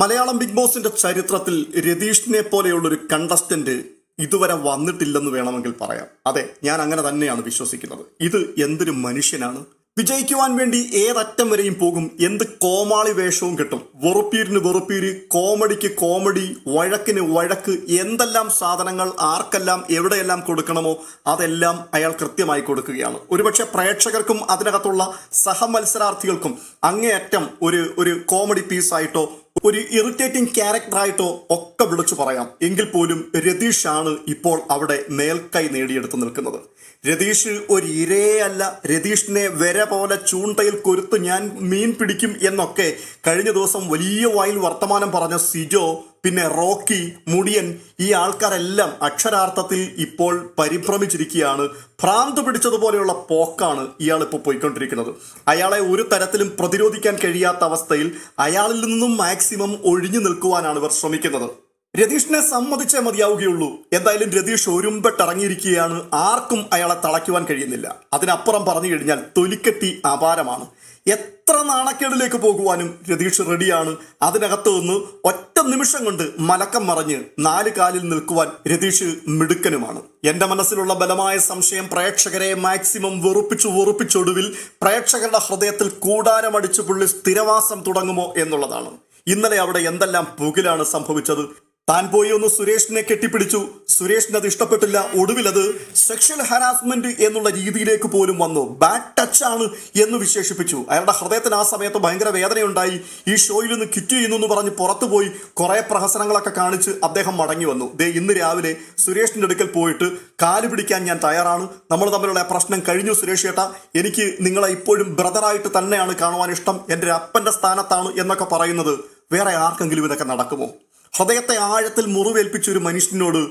Malayalam big ബോസിന്റെ ചരിത്രത്തിൽ രതീഷിനെ പോലെയുള്ള ഒരു കണ്ടസ്റ്റന്റ് ഇതുവരെ വന്നിട്ടില്ലെന്ന് വേണമെങ്കിൽ പറയാം. അതെ ഞാൻ അങ്ങനെ തന്നെയാണ് വിശ്വസിക്കുന്നത്. ഇത് എന്തൊരു മനുഷ്യനാണ്? വിജയിക്കുവാൻ വേണ്ടി ഏതറ്റം വരെയും പോകും. എന്ത് കോമാളി വേഷവും കിട്ടും. വെറുപ്പീരിന് വെറുപ്പീര് കോമഡിക്ക് കോമഡി വഴക്കിന് വഴക്ക് എന്തെല്ലാം സാധനങ്ങൾ ആർക്കെല്ലാം എവിടെയെല്ലാം കൊടുക്കണമോ അതെല്ലാം അയാൾ കൃത്യമായി കൊടുക്കുകയാണ്. ഒരുപക്ഷെ പ്രേക്ഷകർക്കും അതിനകത്തുള്ള സഹമത്സരാർത്ഥികൾക്കും അങ്ങേയറ്റം ഒരു ഒരു കോമഡി പീസായിട്ടോ ഒരു ഇറിറ്റേറ്റിംഗ് ക്യാരക്ടറായിട്ടോ ഒക്കെ വിളിച്ചു പറയാം. എങ്കിൽ പോലും രതീഷ് ആണ് ഇപ്പോൾ അവിടെ മേൽക്കൈ നേടിയെടുത്ത് നിൽക്കുന്നത്. രതീഷ് ഒരു ഇരേ അല്ല രതീഷിനെ വര പോലെ ചൂണ്ടയിൽ കൊരുത്ത് ഞാൻ മീൻ പിടിക്കും എന്നൊക്കെ കഴിഞ്ഞ ദിവസം വലിയ വായിൽ വർത്തമാനം പറഞ്ഞ സിജോ പിന്നെ റോക്കി മുടിയൻ ഈ ആൾക്കാരെല്ലാം അക്ഷരാർത്ഥത്തിൽ ഇപ്പോൾ പരിഭ്രമിച്ചിരിക്കുകയാണ്. ഭ്രാന്ത് പിടിച്ചതുപോലെയുള്ള പോക്കാണ് ഇയാൾ ഇപ്പോൾ പോയിക്കൊണ്ടിരിക്കുന്നത്. അയാളെ ഒരു തരത്തിലും പ്രതിരോധിക്കാൻ കഴിയാത്ത അവസ്ഥയിൽ അയാളിൽ നിന്നും മാക്സിമം ഒഴിഞ്ഞു നിൽക്കുവാനാണ് ഇവർ ശ്രമിക്കുന്നത്. രതീഷിനെ സമ്മതിച്ചേ മതിയാവുകയുള്ളൂ. എന്തായാലും രതീഷ് ഒരുമ്പെട്ടിറങ്ങിയിരിക്കുകയാണ്. ആർക്കും അയാളെ തളയ്ക്കുവാൻ കഴിയുന്നില്ല. അതിനപ്പുറം പറഞ്ഞു കഴിഞ്ഞാൽ തൊലിക്കെട്ടി അപാരമാണ്. എത്ര നാണക്കേടിലേക്ക് പോകുവാനും രതീഷ് റെഡിയാണ്. അതിനകത്ത് നിന്ന് ഒറ്റ നിമിഷം കൊണ്ട് മലക്കം മറിഞ്ഞ് നാല് കാലിൽ നിൽക്കുവാൻ രതീഷ് മിടുക്കനുമാണ്. എന്റെ മനസ്സിലുള്ള ബലമായ സംശയം പ്രേക്ഷകരെ മാക്സിമം വെറുപ്പിച്ചു വെറുപ്പിച്ചൊടുവിൽ പ്രേക്ഷകരുടെ ഹൃദയത്തിൽ കൂടാരമടിച്ചു പുള്ളി സ്ഥിരവാസം തുടങ്ങുമോ എന്നുള്ളതാണ്. ഇന്നലെ അവിടെ എന്തെല്ലാം പുകിലാണ് സംഭവിച്ചത്? താൻ പോയി ഒന്ന് സുരേഷിനെ കെട്ടിപ്പിടിച്ചു. സുരേഷിന് അത് ഇഷ്ടപ്പെട്ടില്ല. ഒടുവിൽ അത് സെക്ഷൽ ഹരാസ്മെന്റ് എന്നുള്ള രീതിയിലേക്ക് പോലും വന്നു. ബാഡ് ടച്ച് ആണ് എന്ന് വിശേഷിപ്പിച്ചു. അയാളുടെ ഹൃദയത്തിന് ആ സമയത്ത് ഭയങ്കര വേദനയുണ്ടായി. ഈ ഷോയിൽ നിന്ന് കിറ്റ് ചെയ്യുന്നു എന്ന് പറഞ്ഞ് പുറത്തുപോയി കുറെ പ്രഹസനങ്ങളൊക്കെ കാണിച്ച് അദ്ദേഹം മടങ്ങി വന്നു. ദേ ഇന്ന് രാവിലെ സുരേഷിന്റെ അടുക്കൽ പോയിട്ട് കാൽ പിടിക്കാൻ ഞാൻ തയ്യാറാണ്. നമ്മൾ തമ്മിലുള്ള പ്രശ്നം കഴിഞ്ഞു സുരേഷ് ചേട്ടാ എനിക്ക് നിങ്ങളെ ഇപ്പോഴും ബ്രദറായിട്ട് തന്നെയാണ് കാണുവാൻ ഇഷ്ടം. എന്റെ അപ്പന്റെ സ്ഥാനത്താണ് എന്നൊക്കെ പറയുന്നത്. വേറെ ആർക്കെങ്കിലും ഇതൊക്കെ നടക്കുമോ? ഹൃദയത്തെ ആഴത്തിൽ മുറിവേൽപ്പിച്ച ഒരു മനുഷ്യനോട്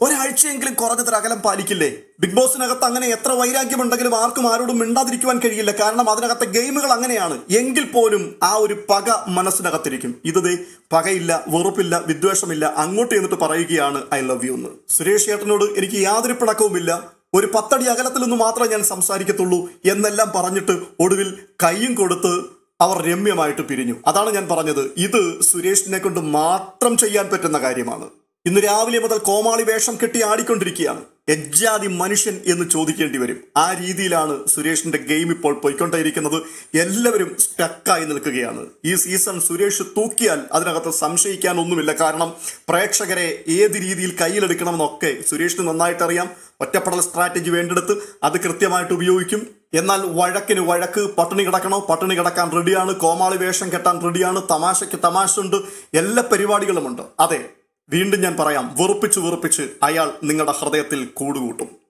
ഒരാഴ്ചയെങ്കിലും കുറഞ്ഞത്ര അകലം പാലിക്കില്ലേ? ബിഗ് ബോസിനകത്ത് അങ്ങനെ എത്ര വൈരാഗ്യമുണ്ടെങ്കിലും ആർക്കും ആരോടും മിണ്ടാതിരിക്കുവാൻ കഴിയില്ല. കാരണം അതിനകത്തെ ഗെയിമുകൾ അങ്ങനെയാണ്. എങ്കിൽ പോലും ആ ഒരു പക മനസ്സിനകത്തിരിക്കും. ഇത് പകയില്ല വെറുപ്പില്ല വിദ്വേഷമില്ല അങ്ങോട്ട് എന്നിട്ട് പറയുകയാണ് ഐ ലവ് യു എന്ന്. സുരേഷ് ഏട്ടനോട് എനിക്ക് യാതൊരു പിണക്കവുമില്ല. ഒരു പത്തടി അകലത്തിൽ നിന്ന് മാത്രമേ ഞാൻ സംസാരിക്കത്തുള്ളൂ എന്നെല്ലാം പറഞ്ഞിട്ട് ഒടുവിൽ കൈയും കൊടുത്ത് അവർ രമ്യമായിട്ട് പിരിഞ്ഞു. അതാണ് ഞാൻ പറഞ്ഞത്. ഇത് സുരേഷിനെ കൊണ്ട് മാത്രം ചെയ്യാൻ പറ്റുന്ന കാര്യമാണ്. ഇന്ന് രാവിലെ മുതൽ കോമാളി വേഷം കെട്ടി ആടിക്കൊണ്ടിരിക്കുകയാണ്. എജ്ജാതി മനുഷ്യൻ എന്ന് ചോദിക്കേണ്ടി വരും. ആ രീതിയിലാണ് സുരേഷിന്റെ ഗെയിം ഇപ്പോൾ പോയിക്കൊണ്ടേയിരിക്കുന്നത്. എല്ലാവരും സ്റ്റക്കായി നിൽക്കുകയാണ്. ഈ സീസൺ സുരേഷ് തൂക്കിയാൽ അതിനകത്ത് സംശയിക്കാൻ ഒന്നുമില്ല കാരണം പ്രേക്ഷകരെ ഏത് രീതിയിൽ കയ്യിലെടുക്കണമെന്നൊക്കെ സുരേഷിന് നന്നായിട്ട് അറിയാം ഒറ്റപ്പെടൽ സ്ട്രാറ്റജി വേണ്ടെടുത്ത് അത് കൃത്യമായിട്ട് ഉപയോഗിക്കും. എന്നാൽ വഴക്കിന് വഴക്ക് പട്ടിണി കിടക്കണോ പട്ടിണി കിടക്കാൻ റെഡിയാണ് കോമാളി വേഷം കെട്ടാൻ റെഡിയാണ് തമാശയ്ക്ക് തമാശ ഉണ്ട്. എല്ലാ പരിപാടികളുമുണ്ട്. അതെ വീണ്ടും ഞാൻ പറയാം വെറുപ്പിച്ച് വെറുപ്പിച്ച് അയാൾ നിങ്ങളുടെ ഹൃദയത്തിൽ കൂടുകൂട്ടും.